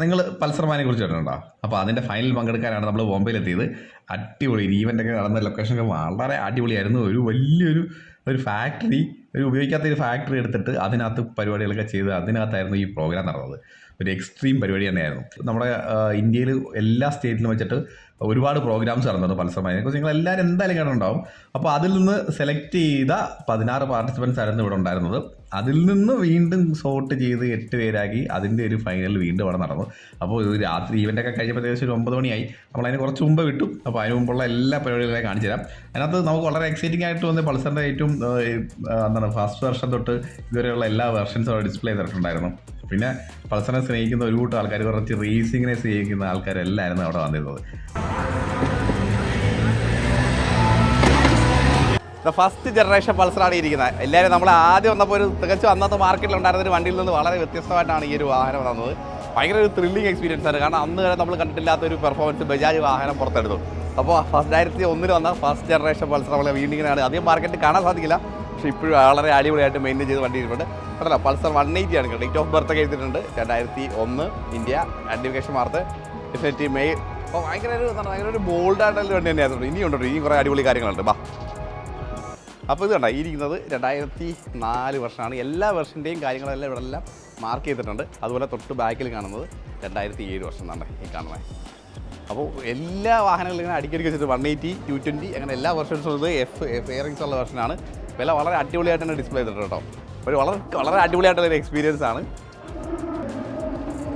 നിങ്ങൾ പൾസർമാനെ കുറിച്ച് കേട്ടിട്ടുണ്ടോ? അപ്പോൾ അതിന്റെ ഫൈനൽ പങ്കെടുക്കാനാണ് നമ്മൾ ബോംബെയിലെത്തിയത്. അടിപൊളി ഈവന്റൊക്കെ നടന്ന ലൊക്കേഷനൊക്കെ വളരെ അടിപൊളിയായിരുന്നു. ഒരു വലിയൊരു ഒരു ഫാക്ടറി ഒരു ഉപയോഗിക്കാത്ത ഒരു ഫാക്ടറി എടുത്തിട്ട് അതിനകത്ത് പരിപാടികളൊക്കെ ചെയ്ത് അതിനകത്തായിരുന്നു ഈ പ്രോഗ്രാം നടന്നത്. ഒരു എക്സ്ട്രീം പരിപാടി തന്നെയായിരുന്നു. നമ്മുടെ ഇന്ത്യയിൽ എല്ലാ സ്റ്റേറ്റിലും വെച്ചിട്ട് ഒരുപാട് പ്രോഗ്രാംസ് നടന്നുണ്ട് പൾസർമാനെ കുറിച്ച് നിങ്ങൾ എല്ലാവരും എന്തായാലും കേട്ടിട്ടുണ്ടാവും. അപ്പോൾ അതിൽ നിന്ന് സെലക്ട് ചെയ്ത പതിനാറ് പാർട്ടിസിപ്പൻസ് ആയിരുന്നു ഇവിടെ ഉണ്ടായിരുന്നത്. അതിൽ നിന്ന് വീണ്ടും സോർട്ട് ചെയ്ത് എട്ട് പേരാക്കി അതിന്റെ ഒരു ഫൈനൽ വീണ്ടും അവിടെ നടന്നു. അപ്പോൾ ഇത് രാത്രി ഈവന്റൊക്കെ കഴിഞ്ഞപ്പോൾ ഏകദേശം ഒരു ഒമ്പത് മണിയായി. നമ്മൾ അതിന് കുറച്ച് മുമ്പ് വിട്ടു. അപ്പോൾ അതിന് മുമ്പുള്ള എല്ലാ പരിപാടികളെ കാണിച്ചു തരാം. അതിനകത്ത് നമുക്ക് വളരെ എക്സൈറ്റിംഗ് ആയിട്ട് വന്ന് പൾസറിന്റെ ഏറ്റവും എന്താണ് ഫസ്റ്റ് വെർഷൻ തൊട്ട് ഇതുവരെയുള്ള എല്ലാ വെർഷൻസും അവിടെ ഡിസ്പ്ലേ ചെയ്തിട്ടുണ്ടായിരുന്നു. പിന്നെ പൾസറിനെ സ്നേഹിക്കുന്ന ഒരു കൂട്ടം ആൾക്കാർ കുറച്ച് റേസിങ്ങിനെ സ്നേഹിക്കുന്ന ആൾക്കാരെല്ലായിരുന്നു അവിടെ വന്നിരുന്നത്. ഫസ്റ്റ് ജനറേഷൻ പൾസറാണ് ഇരിക്കുന്നത്. എല്ലാവരും നമ്മൾ ആദ്യം വന്നപ്പോൾ ഒരു തികച്ചും അന്നത്തെ മാർക്കറ്റിൽ ഉണ്ടായിരുന്ന ഒരു വണ്ടിയിൽ നിന്ന് വളരെ വ്യത്യസ്തമായിട്ടാണ് ഈ ഒരു വാഹനം വന്നത്. ഭയങ്കര ഒരു ത്രില്ലിംഗ് എക്സ്പീരിയൻസ് ആണ്. കാരണം അന്ന് വരെ നമ്മൾ കണ്ടിട്ടില്ലാത്ത ഒരു പെർഫോമൻസ് ബജാജ് വാഹനം പുറത്തെടുത്തു. അപ്പോൾ രണ്ടായിരത്തി ഒന്നിൽ വന്ന ഫസ്റ്റ് ജനറേഷൻ പൾസർ നമ്മളെ വീണ്ടും ഇങ്ങനെയാണ് അധികം മാർക്കറ്റ് കാണാൻ സാധിക്കില്ല. പക്ഷേ ഇപ്പോഴും വളരെ അടിപൊളിയായിട്ട് മെയിന്റെയിൻ ചെയ്ത് വണ്ടി ഇരിപ്പുണ്ട്. അതല്ല പൾസർ വൺ എയ്റ്റി ആണ് ഡേറ്റ് ഓഫ് ബർത്ത് ഒക്കെ എഴുതിയിട്ടുണ്ട്. രണ്ടായിരത്തി ഒന്ന് ഇന്ത്യ. അഡ്യൂക്കേഷൻ മാർത്ത് ഡെഫിനറ്റ്ലി മെയ്. അപ്പോൾ ഭയങ്കര ഒരു ഭയങ്കര ഒരു ബോൾഡായിട്ടുള്ള വണ്ടി തന്നെയായിരുന്നു. ഇനിയുണ്ട് ഇനിയും കുറേ അടിപൊളി കാര്യങ്ങളുണ്ട്. ബാ അപ്പോൾ ഇത് കണ്ട ഇരിക്കുന്നത് രണ്ടായിരത്തി നാല് വർഷമാണ്. എല്ലാ വർഷന്റെയും കാര്യങ്ങളെല്ലാം ഇവിടെ എല്ലാം മാർക്ക് ചെയ്തിട്ടുണ്ട്. അതുപോലെ തൊട്ട് ബാക്കിൽ കാണുന്നത് രണ്ടായിരത്തി ഏഴ് വർഷം എന്നാണ് ഈ കാണുന്നത്. അപ്പോൾ എല്ലാ വാഹനങ്ങളും ഇങ്ങനെ അടിക്കടിക്ക് വെച്ചിട്ട് വൺ എയ്റ്റി ടു ട്വന്റി അങ്ങനെ എല്ലാ വെർഷൻസും എഫ് എഫ് ഫെയറിങ്സ് ഉള്ള വെർഷനാണ് വില വളരെ അടിപൊളിയായിട്ട് തന്നെ ഡിസ്പ്ലേ ചെയ്തിട്ടുണ്ട് കേട്ടോ. ഒരു വളരെ വളരെ അടിപൊളിയായിട്ടുള്ള ഒരു എക്സ്പീരിയൻസ് ആണ്.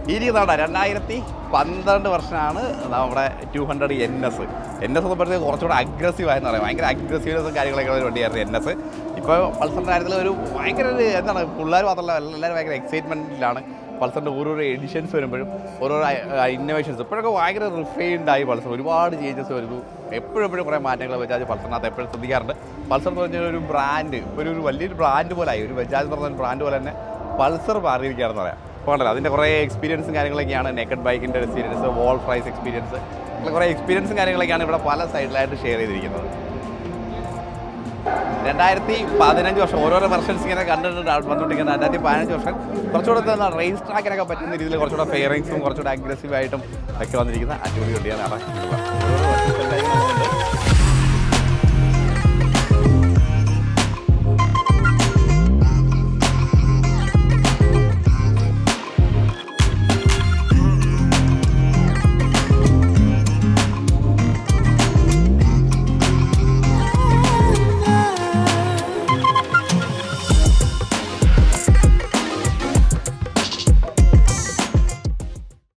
ഇനി ഇരിക്കുന്നതാണ് രണ്ടായിരത്തി പന്ത്രണ്ട് വർഷമാണ് നമ്മുടെ two hundred N S N S എന്ന് പറഞ്ഞാൽ കുറച്ചുകൂടെ അഗ്രസീവ് ആയെന്ന് പറയാം. ഭയങ്കര അഗ്രസീവ്നെസ്സും കാര്യങ്ങളൊക്കെ ഉള്ള വണ്ടിയായിരുന്നു എൻ എസ് ഇപ്പോൾ പൾസറിന്റെ കാര്യത്തിൽ ഒരു ഭയങ്കര ഒരു എന്താണ് പിള്ളേർ മാത്രമല്ല എല്ലാവരും ഭയങ്കര എക്സൈറ്റ്മെന്റിലാണ് പൾസറിന്റെ ഓരോരോ എഡിഷൻസ് വരുമ്പോഴും ഓരോരോ ഇന്നോവേഷൻസ് ഇപ്പോഴൊക്കെ ഭയങ്കര റിഫൈൻഡ് ആയി പൾസർ. ഒരുപാട് ചേഞ്ചസ് വരുന്നു. എപ്പോഴും എപ്പോഴും കുറേ മാറ്റങ്ങൾ ബജാജ് പൾസറിനകത്ത് എപ്പോഴും ശ്രദ്ധിക്കാറുണ്ട്. പൾസർ എന്ന് പറഞ്ഞാൽ ഒരു ബ്രാൻഡ് ഇപ്പോൾ ഒരു വലിയൊരു ബ്രാൻഡ് പോലെ ആയി ഒരു ബജാജ് എന്ന് പറഞ്ഞ ബ്രാൻഡ് പോലെ തന്നെ പൾസർ മാറിയിരിക്കുകയാണെന്ന് പറയാം. അപ്പോൾ ഉണ്ടല്ലോ അതിന്റെ കുറേ എക്സ്പീരിയൻസും കാര്യങ്ങളൊക്കെയാണ്. നെക്കഡ് ബൈക്കിന്റെ എക്സ്പീരിയൻസ് വോൾ ഫ്രൈസ് എക്സ്പീരിയൻസ് അങ്ങനെ കുറേ എക്സ്പീരിയൻസും കാര്യങ്ങളൊക്കെയാണ് ഇവിടെ പല സൈഡിലായിട്ട് ഷെയർ ചെയ്തിരിക്കുന്നത്. രണ്ടായിരത്തി പതിനഞ്ച് വർഷം ഓരോരോ വെർഷൻസ് ഇങ്ങനെ കണ്ടിട്ടുണ്ട്. വന്നുകൊണ്ടിരിക്കുന്നത് രണ്ടായിരത്തി പതിനഞ്ച് വർഷം കുറച്ചുകൂടെ എന്താ റേസ് ട്രാക്കിനൊക്കെ പറ്റുന്ന രീതിയിൽ കുറച്ചുകൂടെ ഫെയറിങ്സും കുറച്ചുകൂടെ അഗ്രസീവായിട്ടും ഒക്കെ വന്നിരിക്കുന്ന അടിപൊളി വണ്ടിയാണ്.